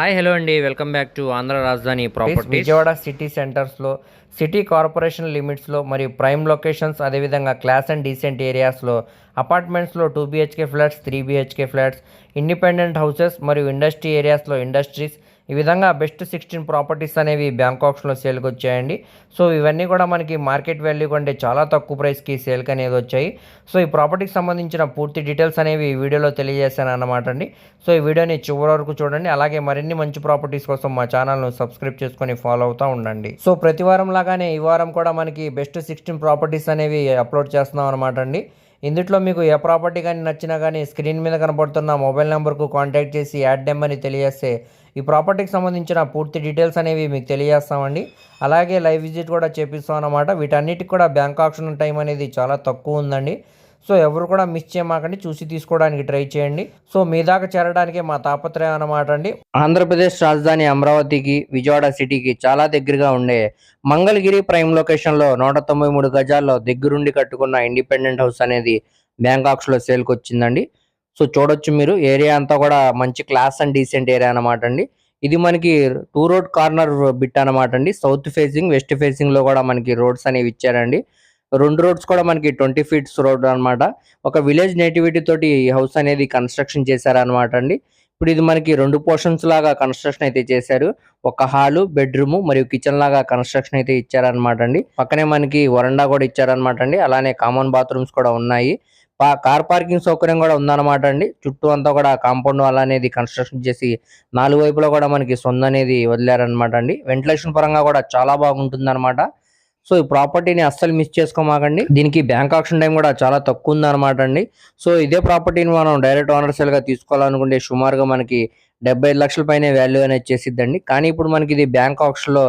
Hi hello అండి. Welcome back to Andhra Rajadhani properties. Vijayawada city సెంటర్స్లో city corporation లిమిట్స్లో మరియు ప్రైమ్ లొకేషన్స్ అదేవిధంగా క్లాస్ అండ్ డీసెంట్ ఏరియాస్లో అపార్ట్మెంట్స్లో two BHK flats three BHK flats independent houses మరియు industry ఏరియాస్లో industries ఈ విధంగా బెస్ట్ సిక్స్టీన్ ప్రాపర్టీస్ అనేవి బ్యాంకాక్స్లో సేల్కి వచ్చాయండి. సో ఇవన్నీ కూడా మనకి మార్కెట్ వాల్యూ కంటే చాలా తక్కువ ప్రైస్కి సేల్కి అనేది వచ్చాయి. సో ఈ ప్రాపర్టీకి సంబంధించిన పూర్తి డీటెయిల్స్ అనేవి ఈ వీడియోలో తెలియజేశాను అనమాట అండి. సో ఈ వీడియోని చివరి వరకు చూడండి. అలాగే మరిన్ని మంచి ప్రాపర్టీస్ కోసం మా ఛానల్ను సబ్స్క్రైబ్ చేసుకొని ఫాలో అవుతూ ఉండండి. సో ప్రతి వారం లాగానే ఈ వారం కూడా మనకి బెస్ట్ సిక్స్టీన్ ప్రాపర్టీస్ అనేవి అప్లోడ్ చేస్తున్నాం అనమాట అండి. ఇందులో మీకు ఏ ప్రాపర్టీ కానీ నచ్చినా కానీ స్క్రీన్ మీద కనబడుతున్న మొబైల్ నెంబర్కు కాంటాక్ట్ చేసి యాడ్ నెంబర్ని తెలియజేస్తే ఈ ప్రాపర్టీకి సంబంధించిన పూర్తి డీటెయిల్స్ అనేవి మీకు తెలియజేస్తామండి. అలాగే లైవ్ విజిట్ కూడా చేపిస్తాం అన్నమాట. వీటన్నిటికి కూడా బ్యాంక్ ఆప్షన్ టైం అనేది చాలా తక్కువ ఉందండి. సో ఎవరు కూడా మిస్ చేయమాకండి. చూసి తీసుకోవడానికి ట్రై చేయండి. సో మీ దాకా చేరడానికి మా తాపత్రయం అన్నమాట అండి. ఆంధ్రప్రదేశ్ రాజధాని అమరావతికి విజయవాడ సిటీకి చాలా దగ్గరగా ఉండే మంగళగిరి ప్రైమ్ లొకేషన్లో నూట తొంభై మూడు గజాల్లో దగ్గరుండి కట్టుకున్న ఇండిపెండెంట్ హౌస్ అనేది బ్యాంకాక్స్లో సేల్కి వచ్చిందండి సో చూడొచ్చు మీరు. ఏరియా అంతా కూడా మంచి క్లాస్ అండ్ డీసెంట్ ఏరియా అన్నమాట అండి. ఇది మనకి టూ రోడ్ కార్నర్ బిట్ అన్నమాట అండి. సౌత్ ఫేసింగ్ వెస్ట్ ఫేసింగ్లో కూడా మనకి రోడ్స్ అనేవి ఇచ్చారండి. రెండు రోడ్స్ కూడా మనకి ట్వంటీ ఫీట్స్ రోడ్ అన్నమాట. ఒక విలేజ్ నేటివిటీ తోటి హౌస్ అనేది కన్స్ట్రక్షన్ చేశారన్నమాట అండి. ఇప్పుడు ఇది మనకి రెండు పోర్షన్స్ లాగా కన్స్ట్రక్షన్ అయితే చేశారు. ఒక హాలు బెడ్రూమ్ మరియు కిచెన్ లాగా కన్స్ట్రక్షన్ అయితే ఇచ్చారనమాట అండి. పక్కనే మనకి వరండా కూడా ఇచ్చారనమాట అండి. అలానే కామన్ బాత్రూమ్స్ కూడా ఉన్నాయి. కార్ పార్కింగ్ సౌకర్యం కూడా ఉందన్నమాట అండి. చుట్టూ అంతా కూడా కాంపౌండ్ వాల్ అనేది కన్స్ట్రక్షన్ చేసి నాలుగు వైపులా కూడా మనకి సొంత అనేది వదిలేరనమాట అండి. వెంటిలేషన్ పరంగా కూడా చాలా బాగుంటుంది సో ఈ ప్రాపర్టీని అస్సలు మిస్ చేసుకోమాకండి. దీనికి బ్యాంక్ ఆప్షన్ టైం కూడా చాలా తక్కువ ఉందన్నమాట అండి. సో ఇదే ప్రాపర్టీని మనం డైరెక్ట్ ఓనర్ సేల్గా తీసుకోవాలనుకుంటే సుమారుగా మనకి డెబ్బై ఐదు లక్షల పైన వాల్యూ అనేది చేసిద్దండి. కానీ ఇప్పుడు మనకి ఇది బ్యాంక్ ఆప్షన్లో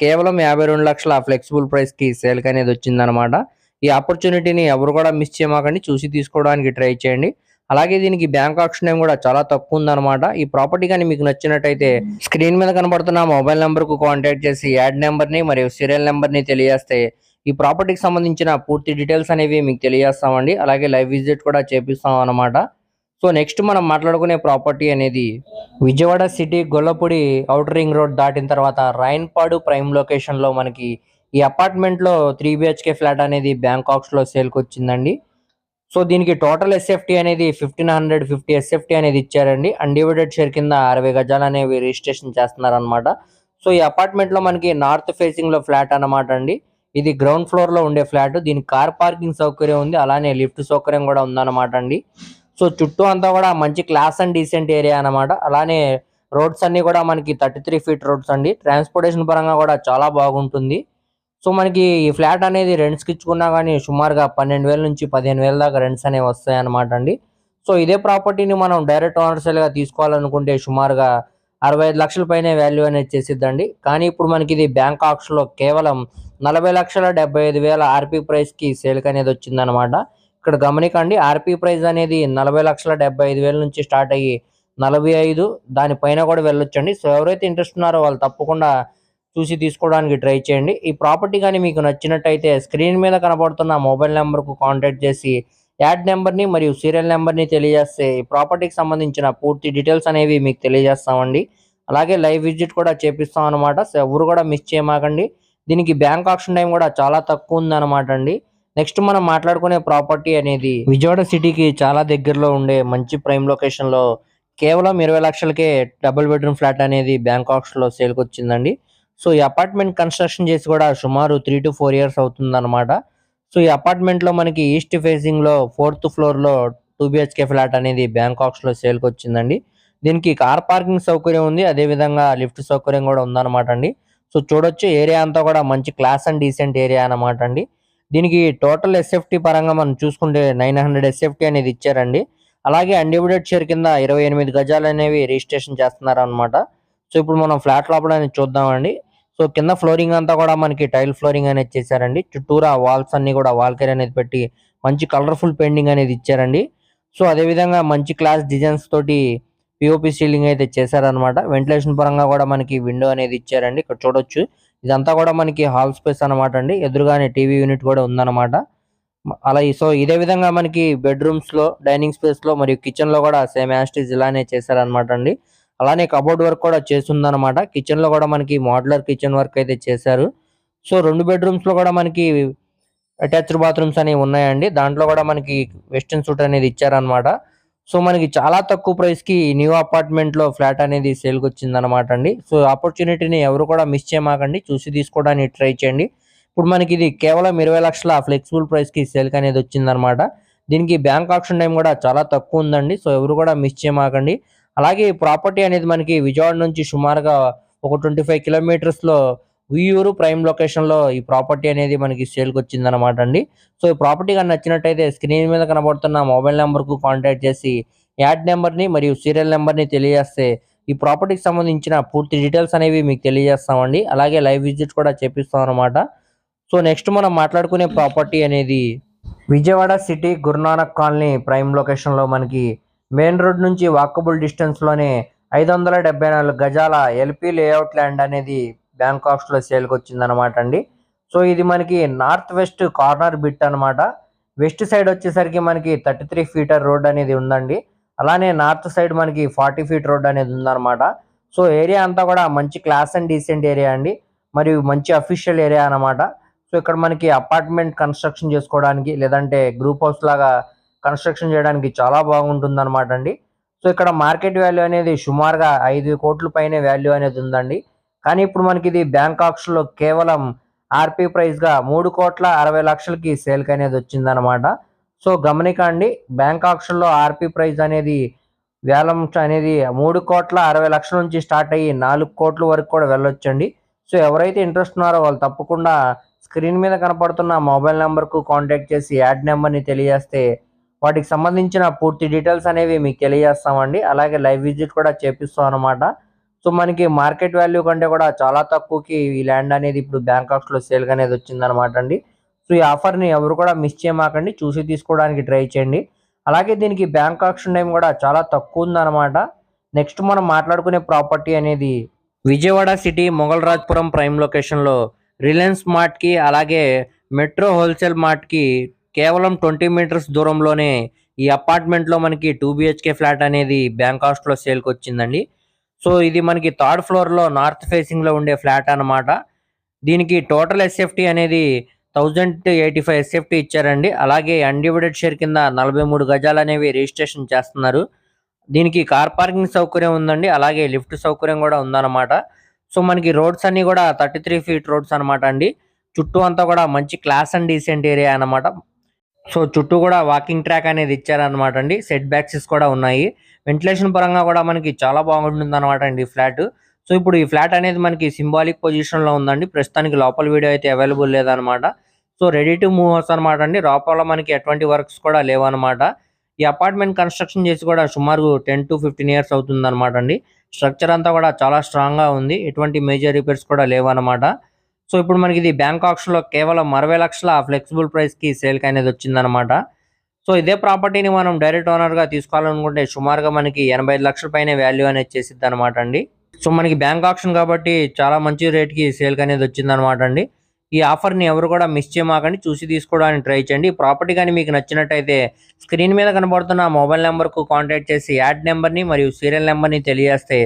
కేవలం యాభై రెండు లక్షల ఫ్లెక్సిబుల్ ప్రైస్కి సేల్కి అనేది వచ్చిందనమాట ఈ ఆపర్చునిటీని ఎవరు కూడా మిస్ చేయమాకండి. చూసి తీసుకోవడానికి ట్రై చేయండి. అలాగే దీనికి బ్యాంక్ ఆప్షన్ కూడా చాలా తక్కువ ఉందన్నమాట. ఈ ప్రాపర్టీ కానీ మీకు నచ్చినట్టయితే స్క్రీన్ మీద కనబడుతున్న మొబైల్ నెంబర్కు కాంటాక్ట్ చేసి యాడ్ నెంబర్ని మరియు సీరియల్ నెంబర్ని తెలియజేస్తే ఈ ప్రాపర్టీకి సంబంధించిన పూర్తి డీటెయిల్స్ అనేవి మీకు తెలియజేస్తామండి. అలాగే లైవ్ విజిట్ కూడా చేపిస్తాం అన్నమాట. సో నెక్స్ట్ మనం మాట్లాడుకునే ప్రాపర్టీ అనేది Vijayawada city Gollapudi outer ring road దాటిన తర్వాత రాయన్పాడు ప్రైమ్ లొకేషన్లో మనకి ఈ అపార్ట్మెంట్లో త్రీ బిహెచ్కే ఫ్లాట్ అనేది బ్యాంకాక్స్లో వచ్చిందండి సో దీనికి టోటల్ ఎస్ఎఫ్టీ అనేది ఫిఫ్టీన్ హండ్రెడ్ ఫిఫ్టీ ఎస్ఎఫ్టీ అనేది ఇచ్చారండి. అన్డివైడెడ్ షేర్ కింద అరవై గజాలు అనేవి రిజిస్ట్రేషన్ చేస్తున్నారనమాట సో ఈ అపార్ట్మెంట్లో మనకి నార్త్ ఫేసింగ్లో ఫ్లాట్ అన్నమాట అండి. ఇది గ్రౌండ్ ఫ్లోర్లో ఉండే ఫ్లాట్. దీనికి కార్ పార్కింగ్ సౌకర్యం ఉంది. అలానే లిఫ్ట్ సౌకర్యం కూడా ఉందన్నమాట అండి. సో చుట్టూ అంతా కూడా మంచి క్లాస్ అండ్ డీసెంట్ ఏరియా అన్నమాట. అలానే రోడ్స్ అన్ని కూడా మనకి థర్టీ త్రీ ఫీట్ రోడ్స్ అండి. ట్రాన్స్పోర్టేషన్ పరంగా కూడా చాలా బాగుంటుంది. సో మనకి ఈ ఫ్లాట్ అనేది రెంట్స్కి ఇచ్చుకున్నా కానీ సుమారుగా పన్నెండు వేల నుంచి పదిహేను వేల దాకా రెంట్స్ అనేవి వస్తాయి అన్నమాట అండి. సో ఇదే ప్రాపర్టీని మనం డైరెక్ట్ ఓనర్ తీసుకోవాలనుకుంటే సుమారుగా అరవై ఐదు లక్షల పైన వాల్యూ అనేది చేసిద్దండి. కానీ ఇప్పుడు మనకి ఇది బ్యాంక్ ఆక్షన్లో కేవలం నలభై లక్షల డెబ్బై ఐదు వేల ఆర్పీ ప్రైస్కి సేల్కి అనేది వచ్చిందనమాట ఇక్కడ గమనికండి ఆర్పీ ప్రైస్ అనేది నలభై లక్షల డెబ్బై ఐదు వేల నుంచి స్టార్ట్ అయ్యి నలభై ఐదు దానిపైన కూడా వెళ్ళొచ్చండి. సో ఎవరైతే ఇంట్రెస్ట్ ఉన్నారో వాళ్ళు తప్పకుండా చూసి తీసుకోవడానికి ట్రై చేయండి. ఈ ప్రాపర్టీ కానీ మీకు నచ్చినట్టయితే స్క్రీన్ మీద కనబడుతున్న మొబైల్ నెంబర్కు కాంటాక్ట్ చేసి యాడ్ నెంబర్ని మరియు సీరియల్ నెంబర్ని తెలియజేస్తే ఈ ప్రాపర్టీకి సంబంధించిన పూర్తి డీటెయిల్స్ అనేవి మీకు తెలియజేస్తామండి. అలాగే లైవ్ విజిట్ కూడా చేపిస్తాం అనమాట సో ఎవరు కూడా మిస్ చేయమాకండి. దీనికి బ్యాంక్ ఆప్షన్ టైం కూడా చాలా తక్కువ ఉందన్నమాట అండి. నెక్స్ట్ మనం మాట్లాడుకునే ప్రాపర్టీ అనేది విజయవాడ సిటీకి చాలా దగ్గరలో ఉండే మంచి ప్రైమ్ లొకేషన్లో కేవలం ఇరవై లక్షలకే డబుల్ బెడ్రూమ్ ఫ్లాట్ అనేది బ్యాంక్ ఆప్షన్లో సేల్కి వచ్చిందండి సో ఈ అపార్ట్మెంట్ కన్స్ట్రక్షన్ చేసి కూడా సుమారు త్రీ టు ఫోర్ ఇయర్స్ అవుతుందన్నమాట. సో ఈ అపార్ట్మెంట్లో మనకి ఈస్ట్ ఫేసింగ్లో ఫోర్త్ ఫ్లోర్లో టూ బిహెచ్కే ఫ్లాట్ అనేది బ్యాంకాక్స్లో సేల్కి వచ్చిందండి. దీనికి కార్ పార్కింగ్ సౌకర్యం ఉంది అదే విధంగా లిఫ్ట్ సౌకర్యం కూడా ఉందన్నమాట అండి. సో చూడొచ్చు ఏరియా అంతా కూడా మంచి క్లాస్ అండ్ డీసెంట్ ఏరియా అన్నమాట అండి. దీనికి టోటల్ ఎస్ఎఫ్టీ పరంగా మనం చూసుకుంటే నైన్ హండ్రెడ్ ఎస్ఎఫ్టీ అనేది ఇచ్చారండి. అలాగే అన్డివిడెడ్ షేర్ కింద ఇరవై ఎనిమిది గజాలు అనేవి రిజిస్ట్రేషన్ చేస్తున్నారు అనమాట సో ఇప్పుడు మనం ఫ్లాట్ లోపల అనేది చూద్దామండి. సో కింద ఫ్లోరింగ్ అంతా కూడా మనకి టైల్ ఫ్లోరింగ్ అనేది చేశారండి. చుట్టూరా వాల్స్ అన్ని కూడా వాల్ కేర్ అనేది పెట్టి మంచి కలర్ఫుల్ పెయింటింగ్ అనేది ఇచ్చారండి. సో అదే విధంగా మంచి క్లాస్ డిజైన్స్ తోటి పిఓపి సీలింగ్ అయితే చేశారనమాట వెంటిలేషన్ పరంగా కూడా మనకి విండో అనేది ఇచ్చారండి. ఇక్కడ చూడొచ్చు. ఇదంతా కూడా మనకి హాల్ స్పేస్ అన్నమాట అండి. ఎదురుగానే టీవీ యూనిట్ కూడా ఉందన్నమాట. అలా ఈ- సో ఇదే విధంగా మనకి బెడ్రూమ్స్లో డైనింగ్ స్పేస్లో మరియు కిచెన్లో కూడా సేమ్ యాస్టీజ్ ఇలానే చేశారనమాట అండి. అలానే కబోర్డ్ వర్క్ కూడా చేస్తుందన్నమాట. కిచెన్లో కూడా మనకి మోడ్యులర్ కిచెన్ వర్క్ అయితే చేశారు. సో రెండు బెడ్రూమ్స్లో కూడా మనకి అటాచ్డ్ బాత్రూమ్స్ అనేవి ఉన్నాయండి. దాంట్లో కూడా మనకి వెస్టర్న్ సూట్ అనేది ఇచ్చారనమాట సో మనకి చాలా తక్కువ ప్రైస్కి న్యూ అపార్ట్మెంట్లో ఫ్లాట్ అనేది సేల్కి వచ్చిందనమాట అనమాట అండి. సో ఆపర్చునిటీని ఎవరు కూడా మిస్ చేయమాకండి. చూసి తీసుకోవడానికి ట్రై చేయండి. ఇప్పుడు మనకి ఇది కేవలం ఇరవై లక్షల ఫ్లెక్సిబుల్ ప్రైస్కి సేల్ అనేది వచ్చింది అనమాట దీనికి బ్యాంక్ ఆప్షన్ టైం కూడా చాలా తక్కువ ఉందండి. సో ఎవరు కూడా మిస్ చేయమాకండి. అలాగే ఈ ప్రాపర్టీ అనేది మనకి విజయవాడ నుంచి సుమారుగా ఒక ట్వంటీ ఫైవ్ కిలోమీటర్స్లో ఉయ్యూరు ప్రైమ్ లొకేషన్లో ఈ ప్రాపర్టీ అనేది మనకి సేల్కి వచ్చింది అనమాట అండి. సో ఈ ప్రాపర్టీ కానీ నచ్చినట్టయితే స్క్రీన్ మీద కనబడుతున్న మొబైల్ నెంబర్కు కాంటాక్ట్ చేసి యాడ్ నెంబర్ని మరియు సీరియల్ నెంబర్ని తెలియజేస్తే ఈ ప్రాపర్టీకి సంబంధించిన పూర్తి డీటెయిల్స్ అనేవి మీకు తెలియజేస్తామండి. అలాగే లైవ్ విజిట్ కూడా చేపిస్తాం అనమాట సో నెక్స్ట్ మనం మాట్లాడుకునే ప్రాపర్టీ అనేది Vijayawada city Gurunanak colony prime లొకేషన్లో మనకి మెయిన్ రోడ్ నుంచి వాకబుల్ డిస్టెన్స్లోనే ఐదు వందల డెబ్బై నాలుగు గజాల ఎల్పి లేఅవుట్ ల్యాండ్ అనేది బ్యాంకాక్స్లో సేల్కి వచ్చిందనమాట అండి. సో ఇది మనకి నార్త్ వెస్ట్ కార్నర్ బిట్ అన్నమాట. వెస్ట్ సైడ్ వచ్చేసరికి మనకి థర్టీ త్రీ ఫీటర్ రోడ్ అనేది ఉందండి. అలానే నార్త్ సైడ్ మనకి ఫార్టీ ఫీట్ రోడ్ అనేది ఉందన్నమాట. సో ఏరియా అంతా కూడా మంచి క్లాస్ అండ్ డీసెంట్ ఏరియా అండి. మరియు మంచి అఫీషియల్ ఏరియా అన్నమాట. సో ఇక్కడ మనకి అపార్ట్మెంట్ కన్స్ట్రక్షన్ చేసుకోవడానికి లేదంటే గ్రూప్ హౌస్ లాగా కన్స్ట్రక్షన్ చేయడానికి చాలా బాగుంటుంది అనమాట అండి. సో ఇక్కడ మార్కెట్ వాల్యూ అనేది సుమారుగా ఐదు కోట్ల పైనే వాల్యూ అనేది ఉందండి. కానీ ఇప్పుడు మనకి ఇది బ్యాంకాక్స్లో కేవలం ఆర్పి ప్రైస్గా మూడు కోట్ల అరవై లక్షలకి సేల్కి అనేది వచ్చిందనమాట సో గమనికండి బ్యాంక్ ఆప్షన్ ఆర్పి ప్రైస్ అనేది వేలం అనేది మూడు కోట్ల అరవై లక్షల నుంచి స్టార్ట్ అయ్యి నాలుగు కోట్ల వరకు కూడా వెళ్ళొచ్చండి. సో ఎవరైతే ఇంట్రెస్ట్ ఉన్నారో వాళ్ళు తప్పకుండా స్క్రీన్ మీద కనపడుతున్న మొబైల్ నెంబర్కు కాంటాక్ట్ చేసి యాడ్ నెంబర్ని తెలియజేస్తే వాటికి సంబంధించిన పూర్తి డీటెయిల్స్ అనేవి మీకు తెలియజేస్తామండి. అలాగే లైవ్ విజిట్ కూడా చేపిస్తాం అనమాట సో మనకి మార్కెట్ వాల్యూ కంటే కూడా చాలా తక్కువకి ఈ ల్యాండ్ అనేది ఇప్పుడు బ్యాంకాక్స్లో సేల్ అనేది వచ్చింది అనమాట అండి. సో ఈ ఆఫర్ని ఎవరు కూడా మిస్ చేయమాకండి. చూసి తీసుకోవడానికి ట్రై చేయండి. అలాగే దీనికి బ్యాంక్ ఆప్షన్ టైం కూడా చాలా తక్కువ ఉందన్నమాట. నెక్స్ట్ మనం మాట్లాడుకునే ప్రాపర్టీ అనేది విజయవాడ సిటీ మొగల్రాజ్పురం ప్రైమ్ లొకేషన్లో రిలయన్స్ మార్ట్కి అలాగే మెట్రో హోల్సేల్ మార్ట్కి కేవలం ట్వంటీ మీటర్స్ దూరంలోనే ఈ అపార్ట్మెంట్లో మనకి టూ బిహెచ్కే ఫ్లాట్ అనేది బ్యాంక్లో సేల్కి వచ్చిందండి సో ఇది మనకి థర్డ్ ఫ్లోర్లో నార్త్ ఫేసింగ్లో ఉండే ఫ్లాట్ అన్నమాట. దీనికి టోటల్ ఎస్ఎఫ్టీ అనేది థౌజండ్ ఎయిటీ ఫైవ్ ఎస్ఎఫ్టీ ఇచ్చారండి. అలాగే అన్డివిడెడ్ షేర్ కింద నలభై మూడు గజాలు అనేవి రిజిస్ట్రేషన్ చేస్తున్నారు. దీనికి కార్ పార్కింగ్ సౌకర్యం ఉందండి. అలాగే లిఫ్ట్ సౌకర్యం కూడా ఉందన్నమాట. సో మనకి రోడ్స్ అన్ని కూడా థర్టీ త్రీ ఫీట్ రోడ్స్ అనమాట అండి. చుట్టూ అంతా కూడా మంచి క్లాస్ అండ్ డీసెంట్ ఏరియా అన్నమాట. సో చుట్టూ కూడా వాకింగ్ ట్రాక్ అనేది ఇచ్చారనమాట అండి. సెట్ బ్యాక్సెస్ కూడా ఉన్నాయి. వెంటిలేషన్ పరంగా కూడా మనకి చాలా బాగుంటుంది అనమాట అండి ఈ ఫ్లాట్. సో ఇప్పుడు ఈ ఫ్లాట్ అనేది మనకి సింబాలిక్ పొజిషన్లో ఉందండి. ప్రస్తుతానికి లోపల వీడియో అయితే అవైలబుల్ లేదనమాట so ready to move house అనమాట అండి. లోపల మనకి ఎటువంటి వర్క్స్ కూడా లేవన్నమాట. ఈ అపార్ట్మెంట్ కన్స్ట్రక్షన్ చేసి కూడా సుమారు టెన్ టు ఫిఫ్టీన్ ఇయర్స్ అవుతుంది అనమాట అండి. స్ట్రక్చర్ అంతా కూడా చాలా స్ట్రాంగ్గా ఉంది. ఎటువంటి మేజర్ రిపేర్స్ కూడా లేవన్నమాట. సో ఇప్పుడు మనకి ఇది బ్యాంక్ ఆప్షన్లో కేవలం అరవై లక్షల ఫ్లెక్సిబుల్ ప్రైస్కి సేల్ అనేది వచ్చిందనమాట సో ఇదే ప్రాపర్టీని మనం డైరెక్ట్ ఓనర్గా తీసుకోవాలనుకుంటే సుమారుగా మనకి ఎనభై ఐదు లక్షల పైన వాల్యూ అనేది చేసిద్ది అనమాట అండి. సో మనకి బ్యాంక్ ఆప్షన్ కాబట్టి చాలా మంచి రేట్కి సేల్ అనేది వచ్చింది అనమాట అండి. ఈ ఆఫర్ని ఎవరు కూడా మిస్ చేయమాకండి చూసి తీసుకోవడానికి ట్రై చేయండి. ప్రాపర్టీ కానీ మీకు నచ్చినట్టయితే స్క్రీన్ మీద కనబడుతున్న మొబైల్ నెంబర్కు కాంటాక్ట్ చేసి యాడ్ నెంబర్ని మరియు సీరియల్ నెంబర్ని తెలియజేస్తే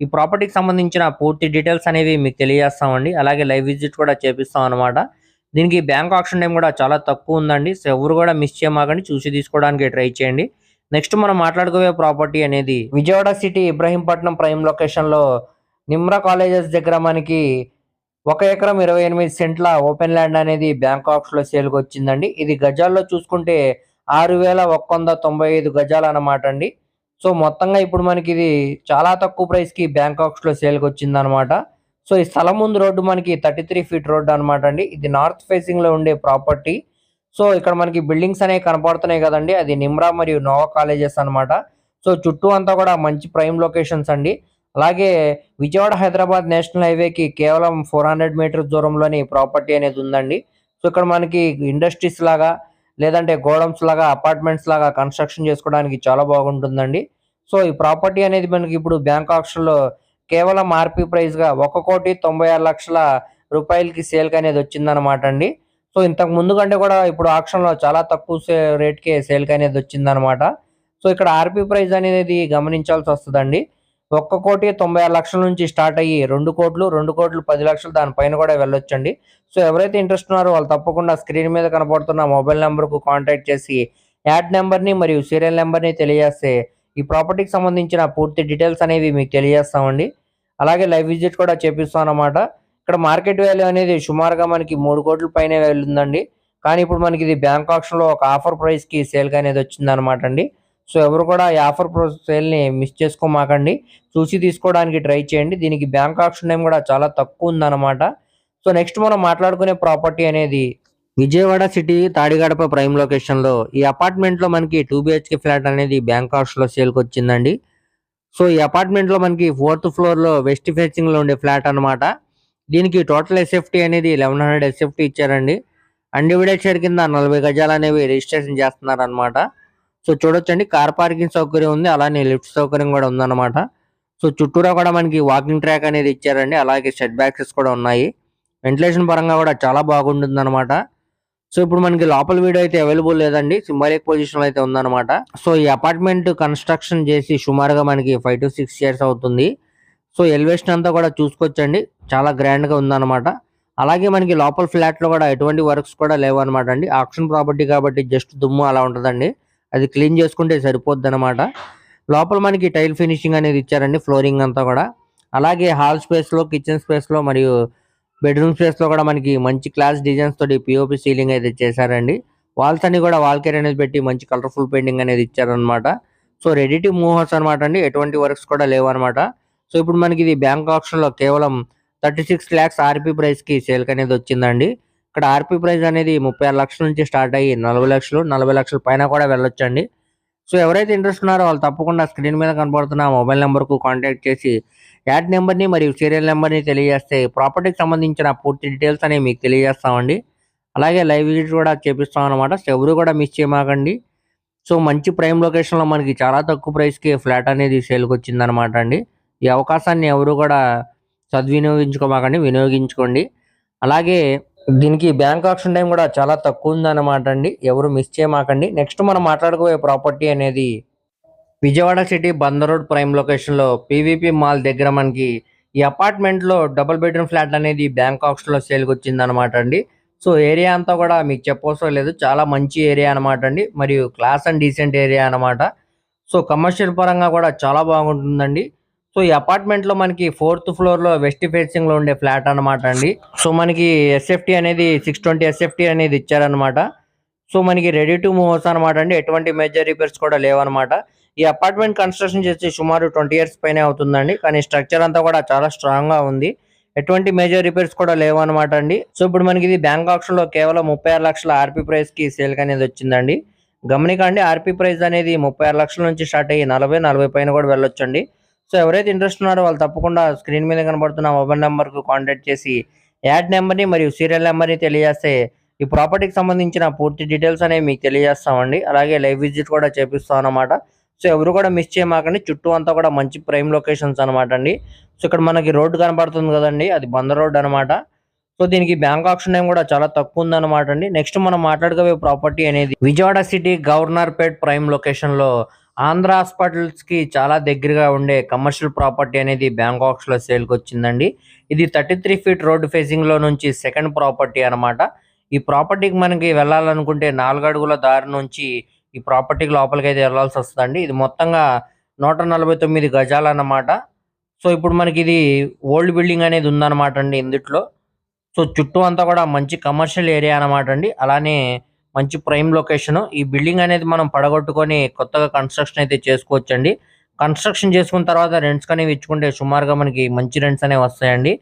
ఈ ప్రాపర్టీకి సంబంధించిన పూర్తి డీటెయిల్స్ అనేవి మీకు తెలియజేస్తామండి. అలాగే లైవ్ విజిట్ కూడా చేపిస్తాం అనమాట దీనికి బ్యాంక్ ఆప్షన్ టైం కూడా చాలా తక్కువ ఉందండి. సో ఎవరు కూడా మిస్ చేయమాకండి. చూసి తీసుకోవడానికి ట్రై చేయండి. నెక్స్ట్ మనం మాట్లాడుకోవే ప్రాపర్టీ అనేది విజయవాడ సిటీ ఇబ్రహీంపట్నం ప్రైమ్ లొకేషన్లో నిమ్రా కాలేజెస్ దగ్గర మనకి ఒక ఎకరం ఇరవై ఎనిమిది సెంట్ల ఓపెన్ ల్యాండ్ అనేది బ్యాంకాక్స్లో సేల్కి వచ్చిందండి. ఇది గజాల్లో చూసుకుంటే ఆరు వేల ఒక్క వంద తొంభై ఐదు గజాలు అన్నమాట అండి. సో మొత్తంగా ఇప్పుడు మనకి ఇది చాలా తక్కువ ప్రైస్కి బ్యాంకాక్స్లో వచ్చింది అనమాట సో ఈ స్థలం ముందు రోడ్డు మనకి థర్టీ త్రీ ఫీట్ రోడ్డు అనమాట అండి. ఇది నార్త్ ఫేసింగ్లో ఉండే ప్రాపర్టీ. సో ఇక్కడ మనకి బిల్డింగ్స్ అనేవి కనపడుతున్నాయి కదండి. అది నిమ్రా మరియు నోవా కాలేజెస్ అన్నమాట సో చుట్టూ అంతా కూడా మంచి ప్రైమ్ లొకేషన్స్ అండి. అలాగే విజయవాడ హైదరాబాద్ నేషనల్ హైవేకి కేవలం ఫోర్ హండ్రెడ్ మీటర్స్ దూరంలోని ప్రాపర్టీ అనేది ఉందండి. సో ఇక్కడ మనకి ఇండస్ట్రీస్ లాగా లేదంటే గోడౌన్స్ లాగా అపార్ట్మెంట్స్ లాగా కన్స్ట్రక్షన్ చేసుకోవడానికి చాలా బాగుంటుందండి. సో ఈ ప్రాపర్టీ అనేది మనకి ఇప్పుడు బ్యాంక్ ఆప్షన్లో కేవలం ఆర్పి ప్రైస్గా ఒక కోటి తొంభై ఆరు లక్షల రూపాయలకి సేల్కి అనేది వచ్చిందనమాట అండి. సో ఇంతకు ముందు కంటే కూడా ఇప్పుడు ఆప్షన్లో చాలా తక్కువ సే రేట్కే సేల్కి అనేది వచ్చిందనమాట సో ఇక్కడ ఆర్పి ప్రైస్ అనేది గమనించాల్సి వస్తుందండి. ఒక్క కోటి తొంభై ఆరు లక్షల నుంచి స్టార్ట్ అయ్యి రెండు కోట్లు రెండు కోట్లు పది లక్షలు దానిపైన కూడా వెళ్ళొచ్చండి. సో ఎవరైతే ఇంట్రెస్ట్ ఉన్నారో వాళ్ళు తప్పకుండా స్క్రీన్ మీద కనపడుతున్న మొబైల్ నెంబర్కు కాంటాక్ట్ చేసి యాడ్ నెంబర్ని మరియు సీరియల్ నెంబర్ని తెలియజేస్తే ఈ ప్రాపర్టీకి సంబంధించిన పూర్తి డీటెయిల్స్ అనేవి మీకు తెలియజేస్తామండి. అలాగే లైవ్ విజిట్ కూడా చేపిస్తాం అన్నమాట. ఇక్కడ మార్కెట్ వాల్యూ అనేది సుమారుగా మనకి మూడు కోట్ల పైన వెళ్ళిందండి. కానీ ఇప్పుడు మనకి ఇది బ్యాంక్ ఆప్షన్లో ఒక ఆఫర్ ప్రైస్కి సేల్గా అనేది వచ్చిందనమాట అండి. సో ఎవరు కూడా ఈ ఆఫర్ సేల్ మిస్ చేసుకోమాకండి. చూసి తీసుకోవడానికి ట్రై చేయండి. దీనికి బ్యాంక్ ఆప్షన్ టైం కూడా చాలా తక్కువ ఉందన్నమాట. సో నెక్స్ట్ మనం మాట్లాడుకునే ప్రాపర్టీ అనేది విజయవాడ సిటీ తాడిగడప ప్రైమ్ లొకేషన్లో ఈ అపార్ట్మెంట్లో మనకి టూ బిహెచ్కే ఫ్లాట్ అనేది బ్యాంక్ ఆప్షన్లో సేల్కి వచ్చిందండి. సో ఈ అపార్ట్మెంట్లో మనకి ఫోర్త్ ఫ్లోర్లో వెస్ట్ ఫేసింగ్లో ఉండే ఫ్లాట్ అన్నమాట. దీనికి టోటల్ ఎస్ఎఫ్టీ అనేది లెవెన్ హండ్రెడ్ ఎస్ఎఫ్టీ ఇచ్చారండి. అన్డివిడెడ్ షేర్ కింద నలభై గజాలు అనేవి రిజిస్ట్రేషన్ చేస్తున్నారనమాట సో చూడొచ్చండి. కార్ పార్కింగ్ సౌకర్యం ఉంది. అలానే లిఫ్ట్ సౌకర్యం కూడా ఉందన్నమాట. సో చుట్టూరా కూడా మనకి వాకింగ్ ట్రాక్ అనేది ఇచ్చారండి. అలాగే షెడ్ బ్యాక్సెస్ కూడా ఉన్నాయి. వెంటిలేషన్ పరంగా కూడా చాలా బాగుంటుంది అనమాట సో ఇప్పుడు మనకి లోపల వీడియో అయితే అవైలబుల్ లేదండి. సింబాలిక్ పొజిషన్ అయితే ఉందన్నమాట. సో ఈ అపార్ట్మెంట్ కన్స్ట్రక్షన్ చేసి సుమారుగా మనకి ఫైవ్ టు సిక్స్ ఇయర్స్ అవుతుంది. సో ఎలివేషన్ అంతా కూడా చూసుకోవచ్చండి. చాలా గ్రాండ్గా ఉందన్నమాట. అలాగే మనకి లోపల ఫ్లాట్లో కూడా ఎటువంటి వర్క్స్ కూడా లేవు అనమాట అండి. ఆప్షన్ ప్రాపర్టీ కాబట్టి జస్ట్ దుమ్ము అలా ఉంటుందండి. అది క్లీన్ చేసుకుంటే సరిపోద్ది అనమాట లోపల మనకి టైల్ ఫినిషింగ్ అనేది ఇచ్చారండి ఫ్లోరింగ్ అంతా కూడా. అలాగే హాల్ స్పేస్లో కిచెన్ స్పేస్లో మరియు బెడ్రూమ్ స్పేస్లో కూడా మనకి మంచి క్లాస్ డిజైన్స్ తోటి పిఓపి సీలింగ్ అయితే చేశారండి. వాల్స్ అన్ని కూడా వాల్ కేర్ అనేది పెట్టి మంచి కలర్ఫుల్ పెయింటింగ్ అనేది ఇచ్చారనమాట so ready to move house అనమాట అండి. ఎటువంటి వర్క్స్ కూడా లేవు అనమాట సో ఇప్పుడు మనకి ఇది బ్యాంక్ ఆప్షన్లో కేవలం థర్టీ సిక్స్ ల్యాక్స్ ఆర్పీ ప్రైస్కి సేల్ అనేది వచ్చిందండి. ఇక్కడ ఆర్పీ ప్రైస్ అనేది ముప్పై ఆరు లక్షల నుంచి స్టార్ట్ అయ్యి నలభై లక్షలు నలభై లక్షల పైన కూడా వెళ్ళొచ్చండి. సో ఎవరైతే ఇంట్రెస్ట్ ఉన్నారో వాళ్ళు తప్పకుండా స్క్రీన్ మీద కనబడుతున్న మొబైల్ నెంబర్కు కాంటాక్ట్ చేసి యాడ్ నెంబర్ని మరియు సీరియల్ నెంబర్ని తెలియజేస్తే ప్రాపర్టీకి సంబంధించిన పూర్తి డీటెయిల్స్ అనేవి మీకు తెలియజేస్తామండి. అలాగే లైవ్ విజిట్ కూడా చేపిస్తాం అనమాట సో ఎవరు కూడా మిస్ చేయమాకండి. సో మంచి ప్రైమ్ లొకేషన్లో మనకి చాలా తక్కువ ప్రైస్కి ఫ్లాట్ అనేది సేల్కి వచ్చింది అనమాట అండి. ఈ అవకాశాన్ని ఎవరు కూడా సద్వినియోగించుకోమాకండి వినియోగించుకోండి. అలాగే దీనికి బ్యాంక్ ఆప్షన్ టైం కూడా చాలా తక్కువ ఉందన్నమాట అండి. ఎవరు మిస్ చేయమాకండి. నెక్స్ట్ మనం మాట్లాడుకోబోయే ప్రాపర్టీ అనేది Vijayawada city Bandar road prime లొకేషన్లో పీవీపీ మాల్ దగ్గర మనకి ఈ అపార్ట్మెంట్లో డబుల్ బెడ్రూమ్ ఫ్లాట్ అనేది బ్యాంక్ ఆప్షన్లో సేల్కి వచ్చిందనమాట అండి. సో ఏరియా అంతా కూడా మీకు చెప్పవసరం లేదు. చాలా మంచి ఏరియా అనమాట అండి. మరియు క్లాస్ అండ్ డీసెంట్ ఏరియా అనమాట సో కమర్షియల్ పరంగా కూడా చాలా బాగుంటుందండి. సో ఈ అపార్ట్మెంట్లో మనకి ఫోర్త్ ఫ్లోర్లో వెస్ట్ ఫేసింగ్లో ఉండే ఫ్లాట్ అన్నమాట అండి. సో మనకి ఎస్ఎఫ్టీ అనేది సిక్స్ ట్వంటీ ఎస్ఎఫ్టీ అనేది ఇచ్చారనమాట సో మనకి రెడీ టు మూవ్ హౌస్ అనమాట అండి. ఎటువంటి మేజర్ రిపేర్స్ కూడా లేవన్నమాట. ఈ అపార్ట్మెంట్ కన్స్ట్రక్షన్ చేసి సుమారు ట్వంటీ ఇయర్స్ పైన అవుతుందండి. కానీ స్ట్రక్చర్ అంతా కూడా చాలా స్ట్రాంగ్గా ఉంది. ఎటువంటి మేజర్ రిపేర్స్ కూడా లేవు అనమాట అండి. సో ఇప్పుడు మనకి ఇది బ్యాంక్ ఆప్షన్లో కేవలం ముప్పై ఆరు లక్షల ఆర్పీ ప్రైస్కి సేల్ అనేది వచ్చిందండి. గమనికండి ఆర్పీ ప్రైస్ అనేది ముప్పై ఆరు లక్షల నుంచి స్టార్ట్ అయ్యి నలభై నలభై పైన కూడా వెళ్ళొచ్చండి. సో ఎవరైతే ఇంట్రెస్ట్ ఉన్నారో వాళ్ళు తప్పకుండా స్క్రీన్ మీద కనబడుతున్న మొబైల్ నెంబర్కు కాంటాక్ట్ చేసి యాడ్ నెంబర్ని మరియు సీరియల్ నెంబర్ని తెలియజేస్తే ఈ ప్రాపర్టీకి సంబంధించిన పూర్తి డీటెయిల్స్ అనేవి మీకు తెలియజేస్తామండి. అలాగే లైవ్ విజిట్ కూడా చేపిస్తాం అన్నమాట. సో ఎవరు కూడా మిస్ చేయమాకండి. చుట్టూ అంతా కూడా మంచి ప్రైమ్ లొకేషన్స్ అనమాట అండి. సో ఇక్కడ మనకి రోడ్డు కనబడుతుంది కదండి. అది బంద రోడ్ అనమాట సో దీనికి బ్యాంక్ ఆప్షన్ టైం కూడా చాలా తక్కువ ఉందన్నమాట అండి. నెక్స్ట్ మనం మాట్లాడుకోబోయే ప్రాపర్టీ అనేది Vijayawada city Governorpet prime లొకేషన్లో ఆంధ్ర హాస్పిటల్స్కి చాలా దగ్గరగా ఉండే కమర్షియల్ ప్రాపర్టీ అనేది బ్యాంకాక్స్లో సేల్కి లో సేల్కి వచ్చిందండి ఇది థర్టీ త్రీ ఫీట్ రోడ్ ఫేసింగ్లో నుంచి సెకండ్ ప్రాపర్టీ అన్నమాట. ఈ ప్రాపర్టీకి మనకి వెళ్ళాలనుకుంటే నాలుగు అడుగుల దారి నుంచి ఈ ప్రాపర్టీకి లోపలికి అయితే వెళ్ళాల్సి వస్తుందండి. ఇది మొత్తంగా నూట నలభై తొమ్మిది గజాలు అన్నమాట. సో ఇప్పుడు మనకి ఇది ఓల్డ్ బిల్డింగ్ అనేది ఉందన్నమాట అండి ఇందుట్లో. సో చుట్టూ అంతా కూడా మంచి కమర్షియల్ ఏరియా అన్నమాట అండి. అలానే మంచి ప్రైమ్ లొకేషన్ ఈ బిల్డింగ్ అనేది మనం పడగొట్టుకొని కొత్తగా కన్స్ట్రక్షన్ అయితే చేసుకోవచ్చండి. కన్స్ట్రక్షన్ చేసుకున్న తర్వాత రెంట్స్ అనేవి ఇచ్చుకుంటే సుమారుగా మనకి మంచి రెంట్స్ అనేవి వస్తాయండి.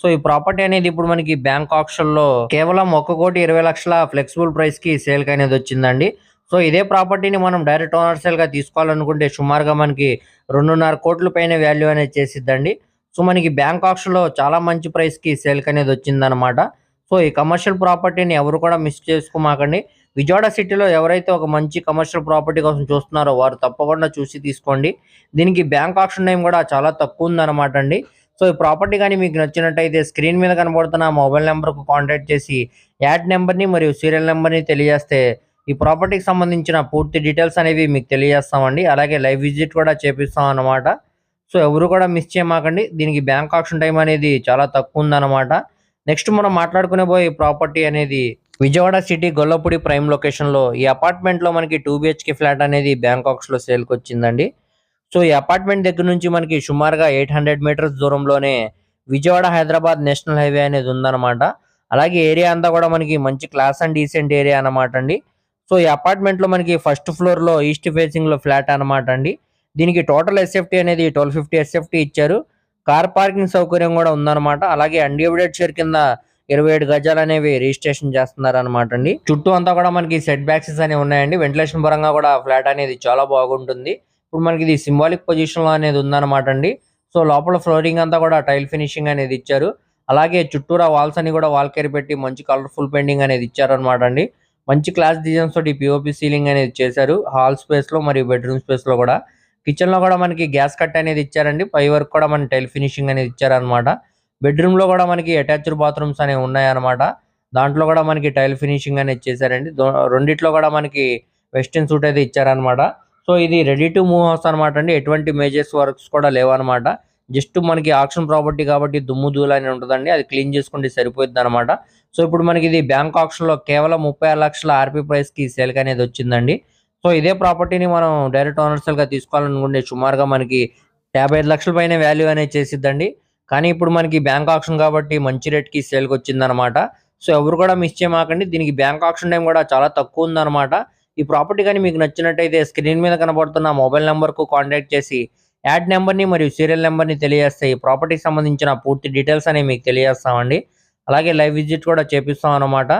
సో ఈ ప్రాపర్టీ అనేది ఇప్పుడు మనకి బ్యాంక్ ఆప్షన్లో కేవలం ఒక కోటి ఇరవై లక్షల ఫ్లెక్సిబుల్ ప్రైస్కి అనేది వచ్చిందండి. సో ఇదే ప్రాపర్టీని మనం డైరెక్ట్ ఓనర్ సేల్గా తీసుకోవాలనుకుంటే సుమారుగా మనకి రెండున్నర కోట్ల పైన వాల్యూ అనేది చేసిద్దండి. సో మనకి బ్యాంక్ ఆప్షన్లో చాలా మంచి ప్రైస్కి సేల్ అనేది వచ్చిందనమాట సో ఈ కమర్షియల్ ప్రాపర్టీని ఎవరు కూడా మిస్ చేసుకోమాకండి. విజయవాడ సిటీలో ఎవరైతే ఒక మంచి కమర్షియల్ ప్రాపర్టీ కోసం చూస్తున్నారో వారు తప్పకుండా చూసి తీసుకోండి. దీనికి బ్యాంక్ ఆప్షన్ టైం కూడా చాలా తక్కువ ఉందన్నమాట అండి. సో ఈ ప్రాపర్టీ కానీ మీకు నచ్చినట్టయితే స్క్రీన్ మీద కనబడుతున్న మొబైల్ నెంబర్కు కాంటాక్ట్ చేసి యాడ్ నెంబర్ని మరియు సీరియల్ నెంబర్ని తెలియజేస్తే ఈ ప్రాపర్టీకి సంబంధించిన పూర్తి డీటెయిల్స్ అనేవి మీకు తెలియజేస్తామండి. అలాగే లైవ్ విజిట్ కూడా చేపిస్తాం అన్నమాట. సో ఎవరు కూడా మిస్ చేయమాకండి. దీనికి బ్యాంక్ ఆప్షన్ టైం అనేది చాలా తక్కువ ఉందన్నమాట. నెక్స్ట్ మనం మాట్లాడుకునే పోయే ప్రాపర్టీ అనేది విజయవాడ సిటీ గొల్లపూడి ప్రైమ్ లొకేషన్లో ఈ అపార్ట్మెంట్లో మనకి టూ బిహెచ్కే ఫ్లాట్ అనేది బ్యాంకాక్స్లో సేల్కి వచ్చిందండి. సో ఈ అపార్ట్మెంట్ దగ్గర నుంచి మనకి సుమారుగా ఎయిట్ హండ్రెడ్ మీటర్స్ దూరంలోనే విజయవాడ హైదరాబాద్ నేషనల్ హైవే అనేది ఉందన్నమాట. అలాగే ఏరియా అంతా కూడా మనకి మంచి క్లాస్ అండ్ డీసెంట్ ఏరియా అన్నమాట అండి. సో ఈ అపార్ట్మెంట్లో మనకి ఫస్ట్ ఫ్లోర్లో ఈస్ట్ ఫేసింగ్లో ఫ్లాట్ అన్నమాట అండి. దీనికి టోటల్ ఎస్ఎఫ్టీ అనేది ట్వెల్వ్ ఫిఫ్టీ ఎస్ఎఫ్టీ ఇచ్చారు. కార్ పార్కింగ్ సౌకర్యం కూడా ఉందన్నమాట. అలాగే అన్డివిడెడ్ షేర్ కింద ఇరవై ఏడు గజాలు అనేవి రిజిస్ట్రేషన్ చేస్తున్నారు అనమాట అండి. చుట్టూ అంతా కూడా మనకి సెట్ బ్యాక్సెస్ అనేవి ఉన్నాయండి. వెంటిలేషన్ పరంగా కూడా ఫ్లాట్ అనేది చాలా బాగుంటుంది. ఇప్పుడు మనకి ఇది సింబాలిక్ పొజిషన్లో అనేది ఉందన్నమాట అండి. సో లోపల ఫ్లోరింగ్ అంతా కూడా టైల్ ఫినిషింగ్ అనేది ఇచ్చారు. అలాగే చుట్టూరా వాల్స్ అని కూడా వాల్ కేర్ పెట్టి మంచి కలర్ఫుల్ పెయింటింగ్ అనేది ఇచ్చారనమాట అండి. మంచి క్లాస్ డిజైన్స్ తోటి పిఓపి సీలింగ్ అనేది చేశారు. హాల్ స్పేస్లో మరియు బెడ్రూమ్ స్పేస్లో కూడా. కిచెన్లో కూడా మనకి గ్యాస్ కట్ అనేది ఇచ్చారండి. పై వరకు కూడా మన టైల్ ఫినిషింగ్ అనేది ఇచ్చారనమాట బెడ్రూమ్లో కూడా మనకి అటాచ్డ్ బాత్రూమ్స్ అనేవి ఉన్నాయన్నమాట. దాంట్లో కూడా మనకి టైల్ ఫినిషింగ్ అనేది ఇచ్చేసారండి రెండిట్లో కూడా మనకి వెస్టర్న్ సూట్ అయితే ఇచ్చారనమాట సో ఇది రెడీ టు మూవ్ హౌస్ అనమాట అండి. ఎటువంటి మేజర్స్ వర్క్స్ కూడా లేవన్నమాట. జస్ట్ మనకి ఆక్షన్ ప్రాపర్టీ కాబట్టి దుమ్ము దూలు అని ఉంటుందండి. అది క్లీన్ చేసుకుంటే సరిపోతుంది అనమాట సో ఇప్పుడు మనకి ఇది బ్యాంక్ ఆప్షన్లో కేవలం ముప్పై లక్షల ఆర్పీ ప్రైస్కి అనేది వచ్చిందండి. సో ఇదే ప్రాపర్టీని మనం డైరెక్ట్ ఓనర్సల్గా తీసుకోవాలనుకుంటే సుమారుగా మనకి యాభై ఐదు లక్షల పైన వాల్యూ అనేది చేసిద్దండి. కానీ ఇప్పుడు మనకి బ్యాంక్ ఆప్షన్ కాబట్టి మంచి రేట్కి వచ్చిందనమాట సో ఎవరు కూడా మిస్ చేయమాకండి. దీనికి బ్యాంక్ ఆప్షన్ టైం కూడా చాలా తక్కువ ఉందన్నమాట. ఈ ప్రాపర్టీ కానీ మీకు నచ్చినట్టయితే స్క్రీన్ మీద కనబడుతున్న మొబైల్ నెంబర్కు కాంటాక్ట్ చేసి యాడ్ నెంబర్ని మరియు సీరియల్ నెంబర్ని తెలియజేస్తే ఈ ప్రాపర్టీకి సంబంధించిన పూర్తి డీటెయిల్స్ అనేవి మీకు తెలియజేస్తామండి. అలాగే లైవ్ విజిట్ కూడా చేపిస్తాం అనమాట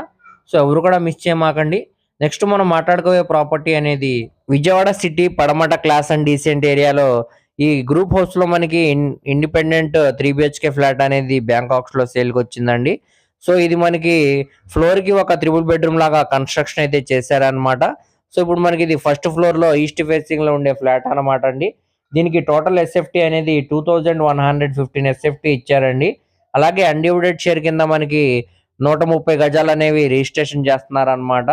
సో ఎవరు కూడా మిస్ చేయమాకండి. నెక్స్ట్ మనం మాట్లాడుకోవే ప్రాపర్టీ అనేది Vijayawada city Patamata class and decent ఏరియాలో ఈ గ్రూప్ హౌస్లో మనకి in- independent three BHK flat అనేది బ్యాంకాక్స్లో సేల్కి వచ్చిందండి. సో ఇది మనకి ఫ్లోర్కి ఒక త్రిబుల్ బెడ్రూమ్ లాగా కన్స్ట్రక్షన్ అయితే చేశారనమాట సో ఇప్పుడు మనకి ఇది ఫస్ట్ ఫ్లోర్లో ఈస్ట్ ఫేసింగ్లో ఉండే ఫ్లాట్ అన్నమాట అండి. దీనికి టోటల్ ఎస్ఎఫ్టీ అనేది two thousand one hundred fifteen SFT ఇచ్చారండి. అలాగే అన్డివిడెడ్ షేర్ కింద మనకి నూట ముప్పై గజాలు అనేవి రిజిస్ట్రేషన్ చేస్తున్నారనమాట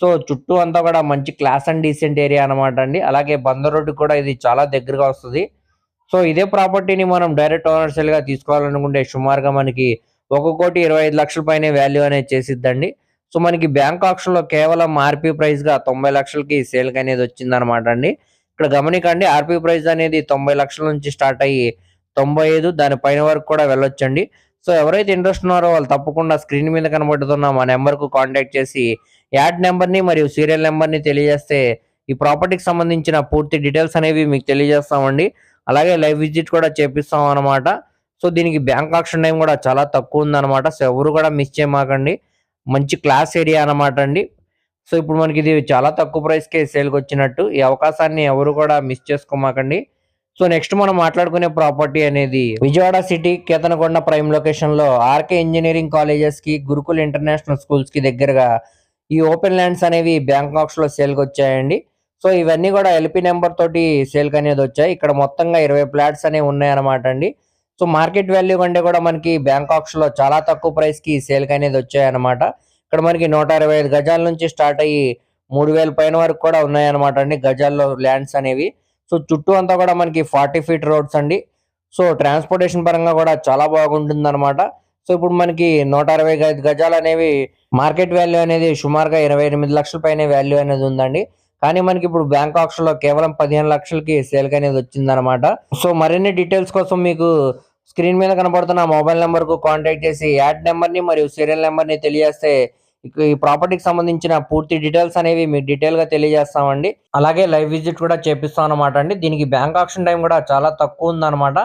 సో చుట్టూ అంతా కూడా మంచి క్లాస్ అండ్ డీసెంట్ ఏరియా అనమాట అండి. అలాగే బందర్ రోడ్డు కూడా ఇది చాలా దగ్గరగా వస్తుంది. సో ఇదే ప్రాపర్టీని మనం డైరెక్ట్ ఓనర్షియల్గా గా తీసుకోవాలనుకుంటే సుమారుగా మనకి ఒక కోటి ఇరవై ఐదు లక్షల పైన వాల్యూ అనేది చేసిద్దండి. సో మనకి బ్యాంక్ ఆప్షన్లో కేవలం ఆర్పీ ప్రైస్గా తొంభై లక్షలకి సేల్ అనేది వచ్చింది అనమాట అండి. ఇక్కడ గమనికండి ఆర్పీ ప్రైస్ అనేది తొంభై లక్షల నుంచి స్టార్ట్ అయ్యి తొంభై ఐదు దాని పైన వరకు కూడా వెళ్ళొచ్చండి. సో ఎవరైతే ఇంట్రెస్ట్ ఉన్నారో వాళ్ళు తప్పకుండా స్క్రీన్ మీద కనబడుతున్న మా నెంబర్కు కాంటాక్ట్ చేసి యాడ్ నెంబర్ని మరియు సీరియల్ నెంబర్ని తెలియజేస్తే ఈ ప్రాపర్టీకి సంబంధించిన పూర్తి డీటెయిల్స్ అనేవి మీకు తెలియజేస్తామండి. అలాగే లైవ్ విజిట్ కూడా చేపిస్తాం అనమాట సో దీనికి బ్యాంక్ ఆప్షన్ టైం కూడా చాలా తక్కువ ఉందన్నమాట. సో ఎవరు కూడా మిస్ చేయమాకండి. మంచి క్లాస్ ఏరియా అన్నమాట అండి. సో ఇప్పుడు మనకి ఇది చాలా తక్కువ ప్రైస్కే సేల్కి వచ్చినట్టు. ఈ అవకాశాన్ని ఎవరు కూడా మిస్ చేసుకోమాకండి. సో నెక్స్ట్ మనం మాట్లాడుకునే ప్రాపర్టీ అనేది విజయవాడ సిటీ కేతనకొండ ప్రైమ్ లొకేషన్లో ఆర్కే ఇంజనీరింగ్ కాలేజెస్కి గురుకుల్ ఇంటర్నేషనల్ స్కూల్స్కి దగ్గరగా ఈ ఓపెన్ ల్యాండ్స్ అనేవి బ్యాంకాక్స్లో సేల్ వచ్చాయండి. సో ఇవన్నీ కూడా ఎల్పి నెంబర్ తోటి సేల్కి అనేది వచ్చాయి. ఇక్కడ మొత్తంగా ఇరవై ఫ్లాట్స్ అనేవి ఉన్నాయన్నమాట అండి. సో మార్కెట్ వాల్యూ కంటే కూడా మనకి బ్యాంకాక్స్లో చాలా తక్కువ ప్రైస్కి సేల్కి అనేది వచ్చాయన్నమాట. ఇక్కడ మనకి నూట ఇరవై ఐదు గజాల నుంచి స్టార్ట్ అయ్యి మూడు వేల పైన వరకు కూడా ఉన్నాయి అనమాట అండి గజాల్లో ల్యాండ్స్ అనేవి. సో చుట్టూ అంతా కూడా మనకి ఫార్టీ ఫీట్ రోడ్స్ అండి. సో ట్రాన్స్పోర్టేషన్ పరంగా కూడా చాలా బాగుంటుంది అనమాట సో ఇప్పుడు మనకి నూట అరవై ఐదు గజాలు అనేవి మార్కెట్ వాల్యూ అనేది సుమారుగా ఇరవై ఎనిమిది లక్షల పైన వాల్యూ అనేది ఉందండి. కానీ మనకి ఇప్పుడు బ్యాంక్ ఆక్షన్లో కేవలం పదిహేను లక్షలకి సేల్కి అనేది వచ్చిందనమాట సో మరిన్ని డీటెయిల్స్ కోసం మీకు స్క్రీన్ మీద కనబడుతున్న మొబైల్ నెంబర్కు కాంటాక్ట్ చేసి యాడ్ నెంబర్ని మరియు సీరియల్ నెంబర్ని తెలియజేస్తే ఈ ప్రాపర్టీకి సంబంధించిన పూర్తి డీటెయిల్స్ అనేవి మీకు డీటెయిల్గా తెలియజేస్తామండి. అలాగే లైవ్ విజిట్ కూడా చేపిస్తాం అనమాట అండి. దీనికి బ్యాంక్ ఆప్షన్ టైం కూడా చాలా తక్కువ ఉందన్నమాట.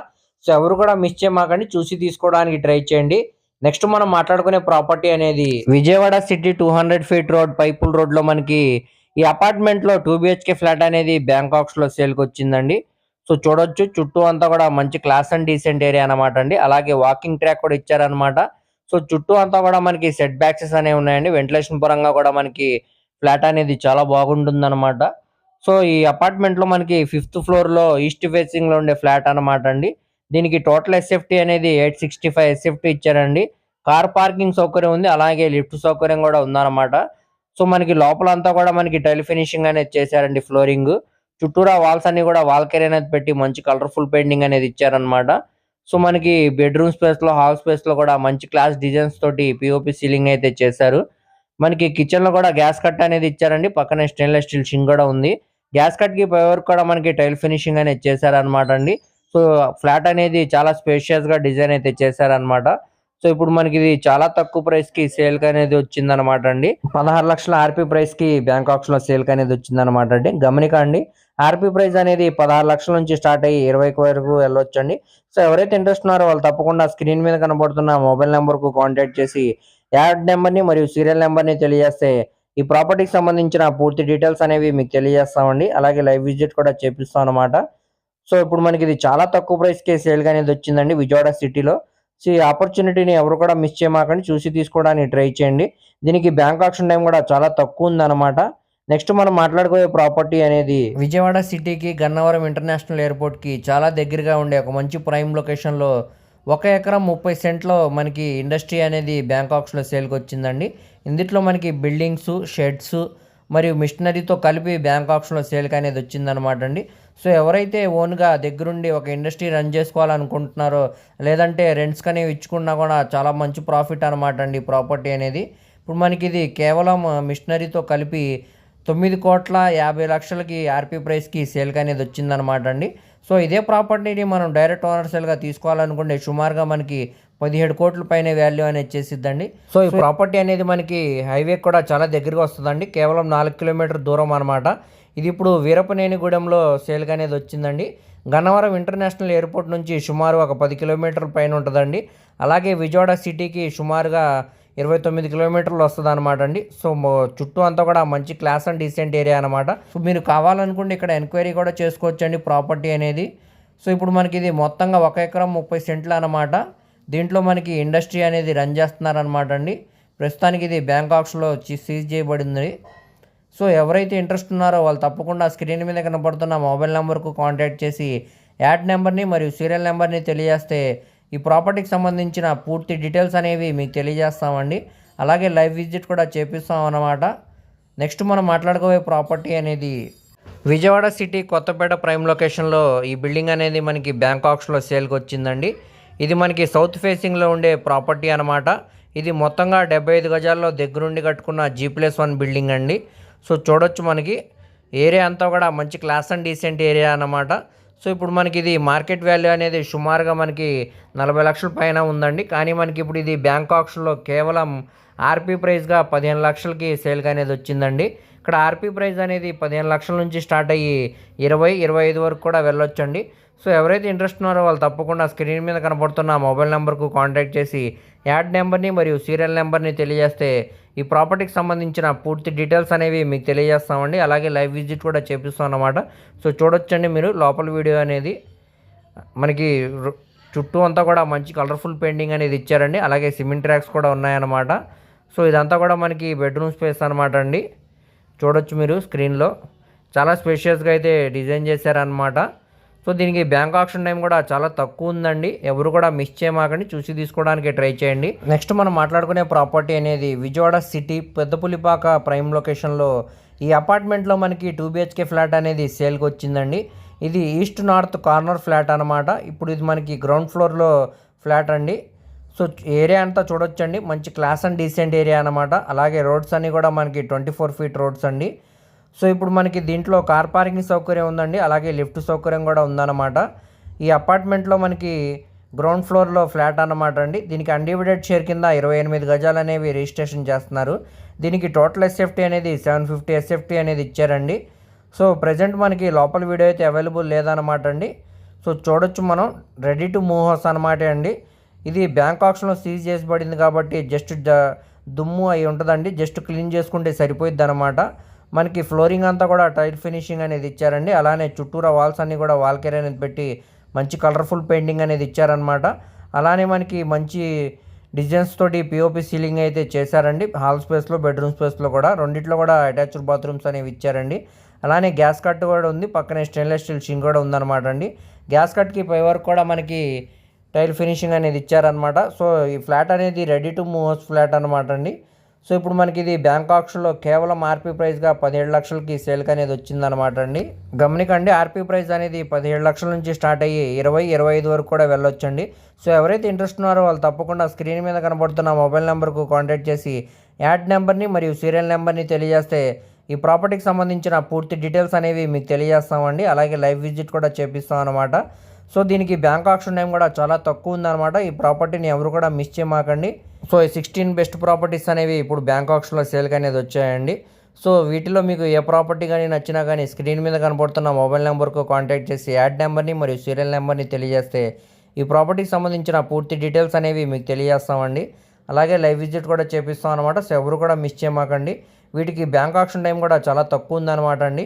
సో ఎవరు కూడా మిస్ చేయమాకండి. చూసి తీసుకోవడానికి ట్రై చేయండి. నెక్స్ట్ మనం మాట్లాడుకునే ప్రాపర్టీ అనేది Vijayawada city two hundred feet road Pipul రోడ్లో మనకి ఈ అపార్ట్మెంట్లో టూ బిహెచ్కే ఫ్లాట్ అనేది బ్యాంకాక్స్లో లో సేల్కి వచ్చిందండి. సో చూడొచ్చు. చుట్టూ అంతా కూడా మంచి క్లాస్ అండ్ డీసెంట్ ఏరియా అన్నమాట అండి. అలాగే వాకింగ్ ట్రాక్ కూడా ఇచ్చారనమాట సో చుట్టూ అంతా కూడా మనకి సెట్ బ్యాక్సెస్ అనేవి ఉన్నాయండి. వెంటిలేషన్ పరంగా కూడా మనకి ఫ్లాట్ అనేది చాలా బాగుంటుంది అనమాట సో ఈ అపార్ట్మెంట్లో మనకి ఫిఫ్త్ ఫ్లోర్లో ఈస్ట్ ఫేసింగ్లో ఉండే ఫ్లాట్ అన్నమాట అండి. దీనికి టోటల్ ఎస్ఎఫ్టీ అనేది ఎయిట్ సిక్స్టీ ఫైవ్ ఎస్ఎఫ్టీ ఇచ్చారండి. కార్ పార్కింగ్ సౌకర్యం ఉంది. అలాగే లిఫ్ట్ సౌకర్యం కూడా ఉందన్నమాట. సో మనకి లోపల అంతా కూడా మనకి టైల్ ఫినిషింగ్ అనేది చేశారండి ఫ్లోరింగ్ చుట్టూరా వాల్స్ అన్ని కూడా వాల్కెరీ అనేది పెట్టి మంచి కలర్ఫుల్ పెయింటింగ్ అనేది ఇచ్చారనమాట సో మనకి బెడ్రూమ్ స్పేస్లో హాల్ స్పేస్లో కూడా మంచి క్లాస్ డిజైన్స్ తోటి పిఓపి సీలింగ్ అయితే చేశారు. మనకి కిచెన్లో కూడా గ్యాస్ కట్ అనేది ఇచ్చారండి. పక్కనే స్టెయిన్లెస్ స్టీల్ షింగ్ కూడా ఉంది. గ్యాస్ కట్కి పై వరకు కూడా మనకి టైల్ ఫినిషింగ్ అనేది చేశారనమాట అండి. సో ఫ్లాట్ అనేది చాలా స్పేషియస్గా డిజైన్ అయితే చేశారనమాట సో ఇప్పుడు మనకి ఇది చాలా తక్కువ ప్రైస్కి సేల్ అనేది వచ్చింది అనమాట అండి. పదహారు లక్షల ఆర్పీ ప్రైస్కి సేల్కి లో సేల్ అనేది వచ్చిందనమాట అండి. గమనికండి ఆర్పీ ప్రైస్ అనేది పదహారు లక్షల నుంచి స్టార్ట్ అయ్యి ఇరవై వరకు వెళ్ళొచ్చండి. సో ఎవరైతే ఇంట్రెస్ట్ ఉన్నారో వాళ్ళు తప్పకుండా స్క్రీన్ మీద కనబడుతున్న మొబైల్ నెంబర్కు కాంటాక్ట్ చేసి యాడ్ నెంబర్ని మరియు సీరియల్ నెంబర్ని తెలియజేస్తే ఈ ప్రాపర్టీకి సంబంధించిన పూర్తి డీటెయిల్స్ అనేవి మీకు తెలియజేస్తామండి. అలాగే లైవ్ విజిట్ కూడా చేపిస్తాం అనమాట సో ఇప్పుడు మనకి ఇది చాలా తక్కువ ప్రైస్కే సేల్గా సేల్ అనేది వచ్చిందండి విజయవాడ సిటీలో సో ఈ ఆపర్చునిటీని ఎవరు కూడా మిస్ చేయమాకండి. చూసి తీసుకోవడానికి ట్రై చేయండి. దీనికి బ్యాంక్ ఆప్షన్ టైం కూడా చాలా తక్కువ ఉందన్నమాట. నెక్స్ట్ మనం మాట్లాడుకోయే ప్రాపర్టీ అనేది విజయవాడ సిటీకి గన్నవరం ఇంటర్నేషనల్ ఎయిర్పోర్ట్కి చాలా దగ్గరగా ఉండే ఒక మంచి ప్రైమ్ లొకేషన్లో ఒక ఎకరం ముప్పై సెంట్లో మనకి ఇండస్ట్రీ అనేది బ్యాంకాక్స్లో సేల్కి వచ్చిందండి. ఇందులో మనకి బిల్డింగ్స్ షెడ్స్ మరియు మిషనరీతో కలిపి బ్యాంకాక్స్లో సేల్కి అనేది వచ్చిందనమాట అండి. సో ఎవరైతే ఓన్గా దగ్గరుండి ఒక ఇండస్ట్రీ రన్ చేసుకోవాలనుకుంటున్నారో లేదంటే రెంట్స్ అనేవి ఇచ్చుకున్నా కూడా చాలా మంచి ప్రాఫిట్ అనమాట అండి ప్రాపర్టీ అనేది. ఇప్పుడు మనకి ఇది కేవలం మిషనరీతో కలిపి తొమ్మిది కోట్ల యాభై లక్షలకి ఆర్పీ ప్రైస్కి సేల్కి అనేది వచ్చిందనమాట అండి. సో ఇదే ప్రాపర్టీని మనం డైరెక్ట్ ఓనర్ సేల్గా తీసుకోవాలనుకుంటే సుమారుగా మనకి పదిహేడు కోట్ల పైన వాల్యూ అనేది చేసిద్దండి. సో ఈ ప్రాపర్టీ అనేది మనకి హైవే కూడా చాలా దగ్గరగా వస్తుందండి. కేవలం నాలుగు కిలోమీటర్ దూరం అనమాట ఇది ఇప్పుడు వీరపనేనిగూడెంలో సేల్గా అనేది వచ్చిందండి. గన్నవరం ఇంటర్నేషనల్ ఎయిర్పోర్ట్ నుంచి సుమారు ఒక పది కిలోమీటర్ల పైన ఉంటుందండి. అలాగే విజయవాడ సిటీకి సుమారుగా ఇరవై తొమ్మిది కిలోమీటర్లు వస్తుంది అనమాట అండి. సో చుట్టూ అంతా కూడా మంచి క్లాస్ అండ్ డీసెంట్ ఏరియా అనమాట సో మీరు కావాలనుకుంటే ఇక్కడ ఎంక్వైరీ కూడా చేసుకోవచ్చండి ప్రాపర్టీ అనేది. సో ఇప్పుడు మనకి ఇది మొత్తంగా ఒక ఎకరం ముప్పై సెంట్లు అనమాట దీంట్లో మనకి ఇండస్ట్రీ అనేది రన్ చేస్తున్నారనమాట అండి. ప్రస్తుతానికి ఇది బ్యాంకాక్స్లో సీజ్ చేయబడింది. సో ఎవరైతే ఇంట్రెస్ట్ ఉన్నారో వాళ్ళు తప్పకుండా స్క్రీన్ మీద కనపడుతున్న మొబైల్ నెంబర్కు కాంటాక్ట్ చేసి యాడ్ నెంబర్ని మరియు సీరియల్ నెంబర్ని తెలియజేస్తే ఈ ప్రాపర్టీకి సంబంధించిన పూర్తి డీటెయిల్స్ అనేవి మీకు తెలియజేస్తామండి. అలాగే లైవ్ విజిట్ కూడా చేపిస్తాం అన్నమాట. నెక్స్ట్ మనం మాట్లాడుకోబోయే ప్రాపర్టీ అనేది విజయవాడ సిటీ కొత్తపేట ప్రైమ్ లొకేషన్లో ఈ బిల్డింగ్ అనేది మనకి బ్యాంకాక్స్లో సేల్కి వచ్చిందండి. ఇది మనకి సౌత్ ఫేసింగ్లో ఉండే ప్రాపర్టీ అనమాట ఇది మొత్తంగా డెబ్బై ఐదు గజాల్లో దగ్గరుండి కట్టుకున్న జీ ప్లస్ వన్ బిల్డింగ్ అండి. సో చూడొచ్చు మనకి. ఏరియా అంతా కూడా మంచి క్లాస్ అండ్ డీసెంట్ ఏరియా అన్నమాట. సో ఇప్పుడు మనకి ఇది మార్కెట్ వాల్యూ అనేది సుమారుగా మనకి నలభై లక్షల పైన ఉందండి. కానీ మనకి ఇప్పుడు ఇది బ్యాంకాక్స్లో కేవలం ఆర్పీ ప్రైస్గా పదిహేను లక్షలకి సేల్గా అనేది వచ్చిందండి. ఇక్కడ ఆర్పీ ప్రైస్ అనేది పదిహేను లక్షల నుంచి స్టార్ట్ అయ్యి ఇరవై ఇరవై ఐదు వరకు కూడా వెళ్ళొచ్చండి. సో ఎవరైతే ఇంట్రెస్ట్ ఉన్నారో వాళ్ళు తప్పకుండా స్క్రీన్ మీద కనపడుతున్న మొబైల్ నెంబర్కు కాంటాక్ట్ చేసి యాడ్ నెంబర్ని మరియు సీరియల్ నెంబర్ని తెలియజేస్తే ఈ ప్రాపర్టీకి సంబంధించిన పూర్తి డీటెయిల్స్ అనేవి మీకు తెలియజేస్తామండి. అలాగే లైవ్ విజిట్ కూడా చేపిస్తాం అన్నమాట. సో చూడొచ్చండి మీరు. లోపల వీడియో అనేది మనకి చుట్టూ అంతా కూడా మంచి కలర్ఫుల్ పెయింటింగ్ అనేది ఇచ్చారండి. అలాగే సిమెంట్ ట్రాక్స్ కూడా ఉన్నాయన్నమాట. సో ఇదంతా కూడా మనకి బెడ్రూమ్ స్పేస్ అనమాట అండి. చూడొచ్చు మీరు స్క్రీన్లో. చాలా స్పేషియస్గా అయితే డిజైన్ చేశారనమాట సో దీనికి బ్యాంక్ ఆప్షన్ టైం కూడా చాలా తక్కువ ఉందండి. ఎవరు కూడా మిస్ చేయమాకండి. చూసి తీసుకోవడానికి ట్రై చేయండి. నెక్స్ట్ మనం మాట్లాడుకునే ప్రాపర్టీ అనేది విజయవాడ సిటీ పెద్దపులిపాక ప్రైమ్ లొకేషన్లో ఈ అపార్ట్మెంట్లో మనకి టూ బిహెచ్కే ఫ్లాట్ అనేది సేల్కి వచ్చిందండి. ఇది ఈస్ట్ నార్త్ కార్నర్ ఫ్లాట్ అనమాట ఇప్పుడు ఇది మనకి గ్రౌండ్ ఫ్లోర్లో ఫ్లాట్ అండి. సో ఏరియా అంతా చూడొచ్చండి. మంచి క్లాస్ అండ్ డీసెంట్ ఏరియా అనమాట అలాగే రోడ్స్ అన్నీ కూడా మనకి ట్వంటీ ఫోర్ ఫీట్ రోడ్స్ అండి. సో ఇప్పుడు మనకి దీంట్లో కార్ పార్కింగ్ సౌకర్యం ఉందండి అలాగే లిఫ్ట్ సౌకర్యం కూడా ఉందన్నమాట. ఈ అపార్ట్మెంట్లో మనకి గ్రౌండ్ ఫ్లోర్లో ఫ్లాట్ అన్నమాట అండి. దీనికి అన్డివిడెడ్ షేర్ కింద ఇరవై ఎనిమిది గజాలు అనేవి రిజిస్ట్రేషన్ చేస్తున్నారు. దీనికి టోటల్ ఎస్ఎఫ్టీ అనేది సెవెన్ ఫిఫ్టీ ఎస్ఎఫ్టీ అనేది ఇచ్చారండి. సో ప్రజెంట్ మనకి లోపల వీడియో అయితే అవైలబుల్ లేదన్నమాట అండి. సో చూడొచ్చు మనం రెడీ టు మూవ్ హౌస్ అనమాట అండి. ఇది బ్యాంక్ ఆప్షన్లో సీజ్ చేసబడింది కాబట్టి జస్ట్ దుమ్ము అయి ఉంటుందండి. జస్ట్ క్లీన్ చేసుకుంటే సరిపోయిద్ది అనమాట మనకి ఫ్లోరింగ్ అంతా కూడా టైల్ ఫినిషింగ్ అనేది ఇచ్చారండి. అలానే చుట్టూరా వాల్స్ అన్నీ కూడా వాల్ అనేది పెట్టి మంచి కలర్ఫుల్ పెయింటింగ్ అనేది ఇచ్చారనమాట అలానే మనకి మంచి డిజైన్స్ తోటి పిఓపి సీలింగ్ అయితే చేశారండి. హాల్ స్పేస్లో బెడ్రూమ్ స్పేస్లో కూడా రెండిట్లో కూడా అటాచ్డ్ బాత్రూమ్స్ అనేవి ఇచ్చారండి. అలానే గ్యాస్ కట్ కూడా ఉంది. పక్కనే స్టెయిన్లెస్ స్టీల్ షింగ్ కూడా ఉందన్నమాట అండి. గ్యాస్ కట్కి పై వరకు కూడా మనకి టైల్ ఫినిషింగ్ అనేది ఇచ్చారనమాట సో ఈ ఫ్లాట్ అనేది ready to move house flat అనమాట అండి. సో ఇప్పుడు మనకి ఇది బ్యాంక్ ఆప్షన్లో కేవలం ఆర్పీ ప్రైస్గా పదిహేడు లక్షలకి సేల్కి అనేది వచ్చిందనమాట అండి. గమనికండి ఆర్పీ ప్రైస్ అనేది పదిహేడు లక్షల నుంచి స్టార్ట్ అయ్యి ఇరవై ఇరవై ఐదు వరకు కూడా వెళ్ళొచ్చండి. సో ఎవరైతే ఇంట్రెస్ట్ ఉన్నారో వాళ్ళు తప్పకుండా స్క్రీన్ మీద కనబడుతున్న మొబైల్ నెంబర్కు కాంటాక్ట్ చేసి యాడ్ నెంబర్ని మరియు సీరియల్ నెంబర్ని తెలియజేస్తే ఈ ప్రాపర్టీకి సంబంధించిన పూర్తి డీటెయిల్స్ అనేవి మీకు తెలియజేస్తామండి. అలాగే లైవ్ విజిట్ కూడా చేపిస్తాం అనమాట సో దీనికి బ్యాంక్ ఆప్షన్ టైం కూడా చాలా తక్కువ ఉందన్నమాట. ఈ ప్రాపర్టీని ఎవరు కూడా మిస్ చేయమాకండి. సో ఈ సిక్స్టీన్ బెస్ట్ ప్రాపర్టీస్ అనేవి ఇప్పుడు బ్యాంక్ ఆప్షన్లో సేల్కి అనేది వచ్చాయండి. సో వీటిలో మీకు ఏ ప్రాపర్టీ కానీ నచ్చినా కానీ స్క్రీన్ మీద కనబడుతున్న మొబైల్ నెంబర్కు కాంటాక్ట్ చేసి యాడ్ నెంబర్ని మరియు సీరియల్ నెంబర్ని తెలియజేస్తే ఈ ప్రాపర్టీకి సంబంధించిన పూర్తి డీటెయిల్స్ అనేవి మీకు తెలియజేస్తామండి. అలాగే లైవ్ విజిట్ కూడా చేపిస్తాం అనమాట సో ఎవరు కూడా మిస్ చేయమాకండి. వీటికి బ్యాంక్ ఆప్షన్ టైం కూడా చాలా తక్కువ ఉందన్నమాట అండి.